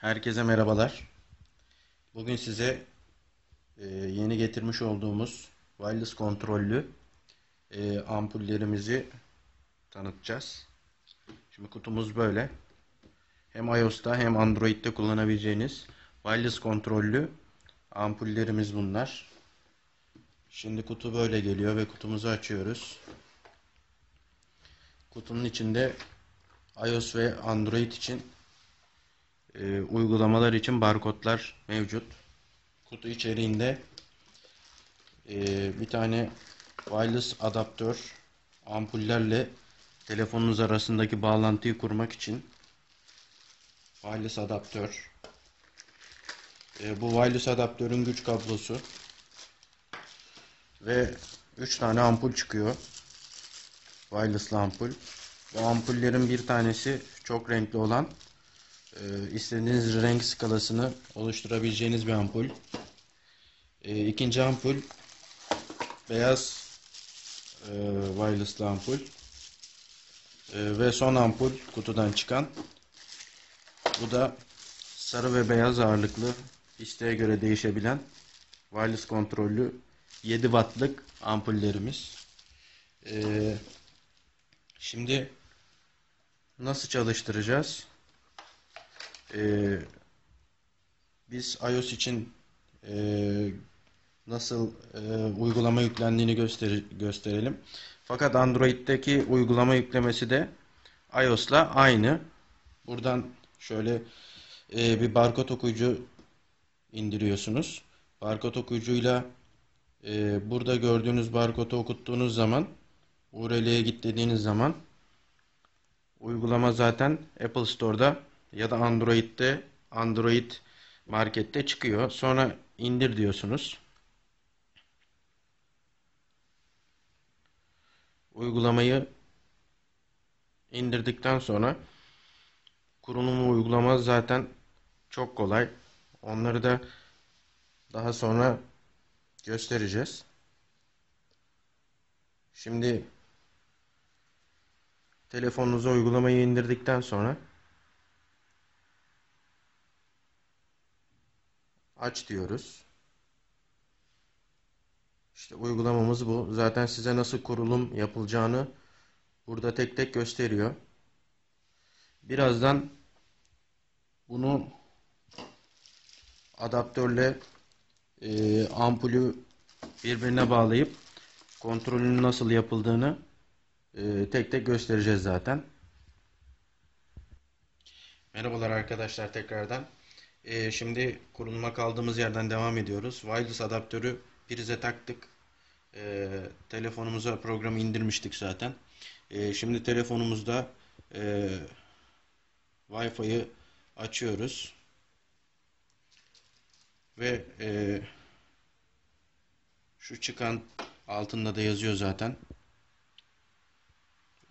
Herkese merhabalar. Bugün size e, yeni getirmiş olduğumuz wireless kontrollü e, ampullerimizi tanıtacağız. Şimdi kutumuz böyle. Hem iOS'ta hem Android'de kullanabileceğiniz wireless kontrollü ampullerimiz bunlar. Şimdi kutu böyle geliyor ve kutumuzu açıyoruz. Kutunun içinde iOS ve Android için e, uygulamalar için barkodlar mevcut. Kutu içeriğinde e, bir tane wireless adaptör ampullerle telefonunuz arasındaki bağlantıyı kurmak için wireless adaptör. E, bu wireless adaptörün güç kablosu ve 3 tane ampul çıkıyor. Wireless ampul. Bu ampullerin bir tanesi çok renkli olan e, istediğiniz renk skalasını oluşturabileceğiniz bir ampul. E, ikinci ampul beyaz e, wireless'lı ampul. E, ve son ampul kutudan çıkan. Bu da sarı ve beyaz ağırlıklı isteğe göre değişebilen wireless kontrollü 7 wattlık ampullerimiz. E, şimdi nasıl çalıştıracağız? Ee, biz iOS için e, nasıl e, uygulama yüklendiğini göster gösterelim. Fakat Android'deki uygulama yüklemesi de iOS'la aynı. Buradan şöyle e, bir barkod okuyucu indiriyorsunuz. Barkod okuyucuyla e, burada gördüğünüz barkodu okuttuğunuz zaman URL'ye git dediğiniz zaman uygulama zaten Apple Store'da ya da Android'de Android markette çıkıyor. Sonra indir diyorsunuz. Uygulamayı indirdikten sonra kurulumu uygulama zaten çok kolay. Onları da daha sonra göstereceğiz. Şimdi telefonunuza uygulamayı indirdikten sonra aç diyoruz. İşte uygulamamız bu. Zaten size nasıl kurulum yapılacağını burada tek tek gösteriyor. Birazdan bunu adaptörle e, ampulü birbirine bağlayıp kontrolünün nasıl yapıldığını e, tek tek göstereceğiz zaten. Merhabalar arkadaşlar tekrardan. Ee, şimdi kuruluma kaldığımız yerden devam ediyoruz. Wireless adaptörü prize taktık. Ee, telefonumuza programı indirmiştik zaten. Ee, şimdi telefonumuzda e, Wi-Fi'yi açıyoruz. Ve e, şu çıkan altında da yazıyor zaten.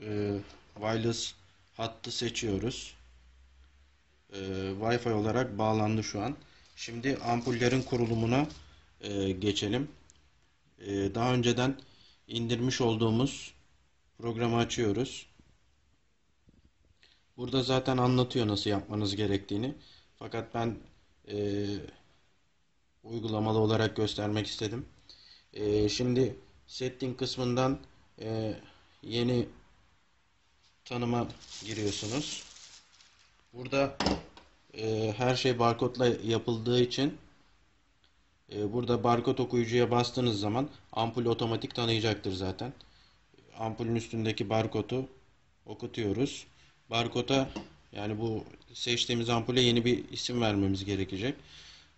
E, wireless hattı seçiyoruz e, Wi-Fi olarak bağlandı şu an. Şimdi ampullerin kurulumuna e, geçelim. E, daha önceden indirmiş olduğumuz programı açıyoruz. Burada zaten anlatıyor nasıl yapmanız gerektiğini. Fakat ben e, uygulamalı olarak göstermek istedim. E, şimdi setting kısmından e, yeni tanıma giriyorsunuz. Burada e, her şey barkodla yapıldığı için e, burada barkod okuyucuya bastığınız zaman ampul otomatik tanıyacaktır zaten. Ampulün üstündeki barkodu okutuyoruz. Barkoda yani bu seçtiğimiz ampule yeni bir isim vermemiz gerekecek.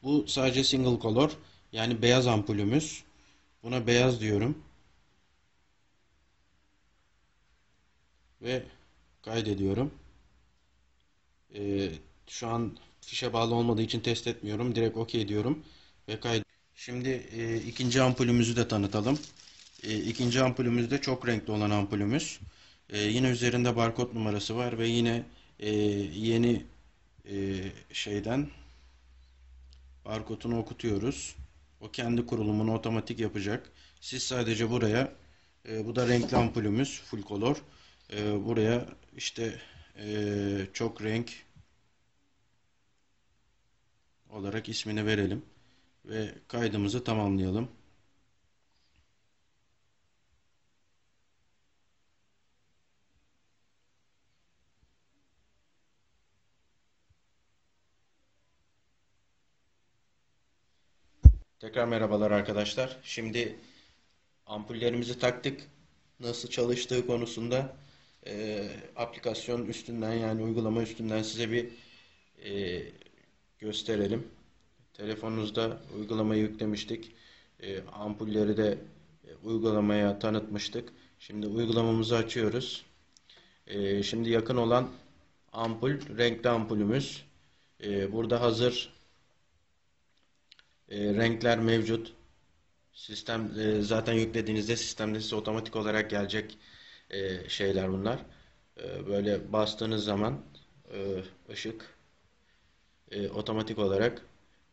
Bu sadece single color yani beyaz ampulümüz. Buna beyaz diyorum. Ve kaydediyorum. Ee, şu an fişe bağlı olmadığı için test etmiyorum. Direkt OK diyorum ve kaydı. Şimdi e, ikinci ampulümüzü de tanıtalım. E, ikinci ampulümüz de çok renkli olan ampulümüz. E, yine üzerinde barkod numarası var ve yine e, yeni e, şeyden barkodunu okutuyoruz. O kendi kurulumunu otomatik yapacak. Siz sadece buraya e, bu da renkli ampulümüz full color. E, buraya işte e, çok renk olarak ismini verelim ve kaydımızı tamamlayalım. Tekrar merhabalar arkadaşlar. Şimdi ampullerimizi taktık. Nasıl çalıştığı konusunda e, aplikasyon üstünden yani uygulama üstünden size bir e, gösterelim. Telefonunuzda uygulamayı yüklemiştik. E, ampulleri de e, uygulamaya tanıtmıştık. Şimdi uygulamamızı açıyoruz. E, şimdi yakın olan ampul, renkli ampulümüz. E, burada hazır e, renkler mevcut. Sistem e, zaten yüklediğinizde sistemde size otomatik olarak gelecek e, şeyler bunlar. E, böyle bastığınız zaman e, ışık e, otomatik olarak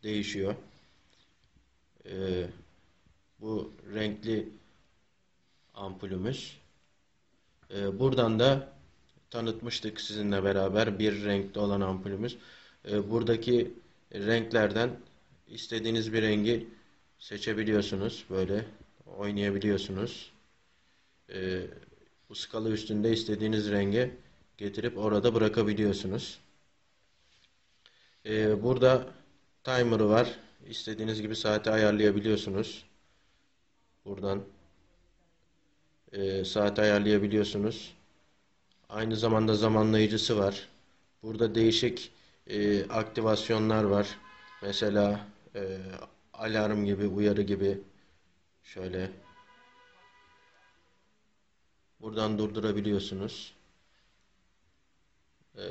değişiyor. E, bu renkli ampulümüz. E, buradan da tanıtmıştık sizinle beraber bir renkli olan ampulümüz. E, buradaki renklerden istediğiniz bir rengi seçebiliyorsunuz. Böyle oynayabiliyorsunuz. Ee, bu skala üstünde istediğiniz renge getirip orada bırakabiliyorsunuz. Ee, burada timer'ı var. İstediğiniz gibi saati ayarlayabiliyorsunuz. Buradan e, saati ayarlayabiliyorsunuz. Aynı zamanda zamanlayıcısı var. Burada değişik e, aktivasyonlar var. Mesela e, alarm gibi, uyarı gibi şöyle buradan durdurabiliyorsunuz. E,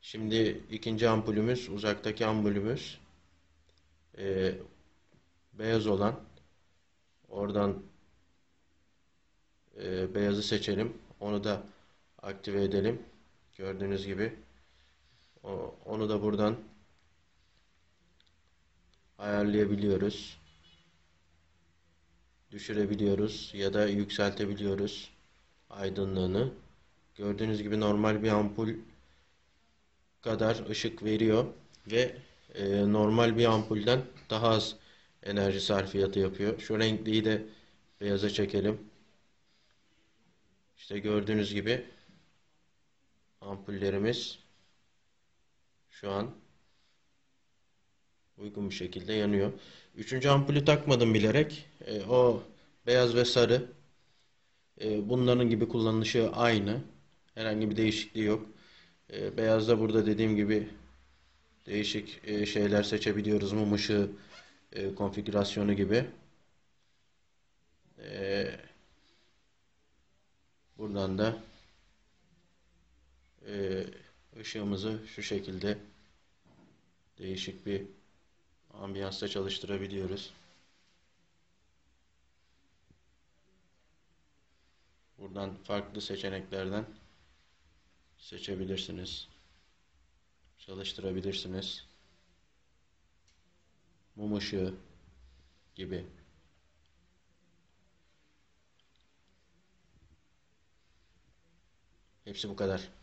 şimdi ikinci ampulümüz, uzaktaki ampulümüz e, beyaz olan oradan e, beyazı seçelim. Onu da aktive edelim. Gördüğünüz gibi onu da buradan ayarlayabiliyoruz. Düşürebiliyoruz ya da yükseltebiliyoruz aydınlığını. Gördüğünüz gibi normal bir ampul kadar ışık veriyor ve e, normal bir ampulden daha az enerji sarfiyatı yapıyor. Şu renkliyi de beyaza çekelim. İşte gördüğünüz gibi ampullerimiz şu an uygun bir şekilde yanıyor. Üçüncü ampulü takmadım bilerek. E, o beyaz ve sarı. E, bunların gibi kullanışı aynı. Herhangi bir değişikliği yok. E, beyazda burada dediğim gibi değişik e, şeyler seçebiliyoruz. Mum ışığı e, konfigürasyonu gibi. E, buradan da e, ışığımızı şu şekilde değişik bir ambiyansta çalıştırabiliyoruz. Buradan farklı seçeneklerden seçebilirsiniz. Çalıştırabilirsiniz. Mum ışığı gibi. Hepsi bu kadar.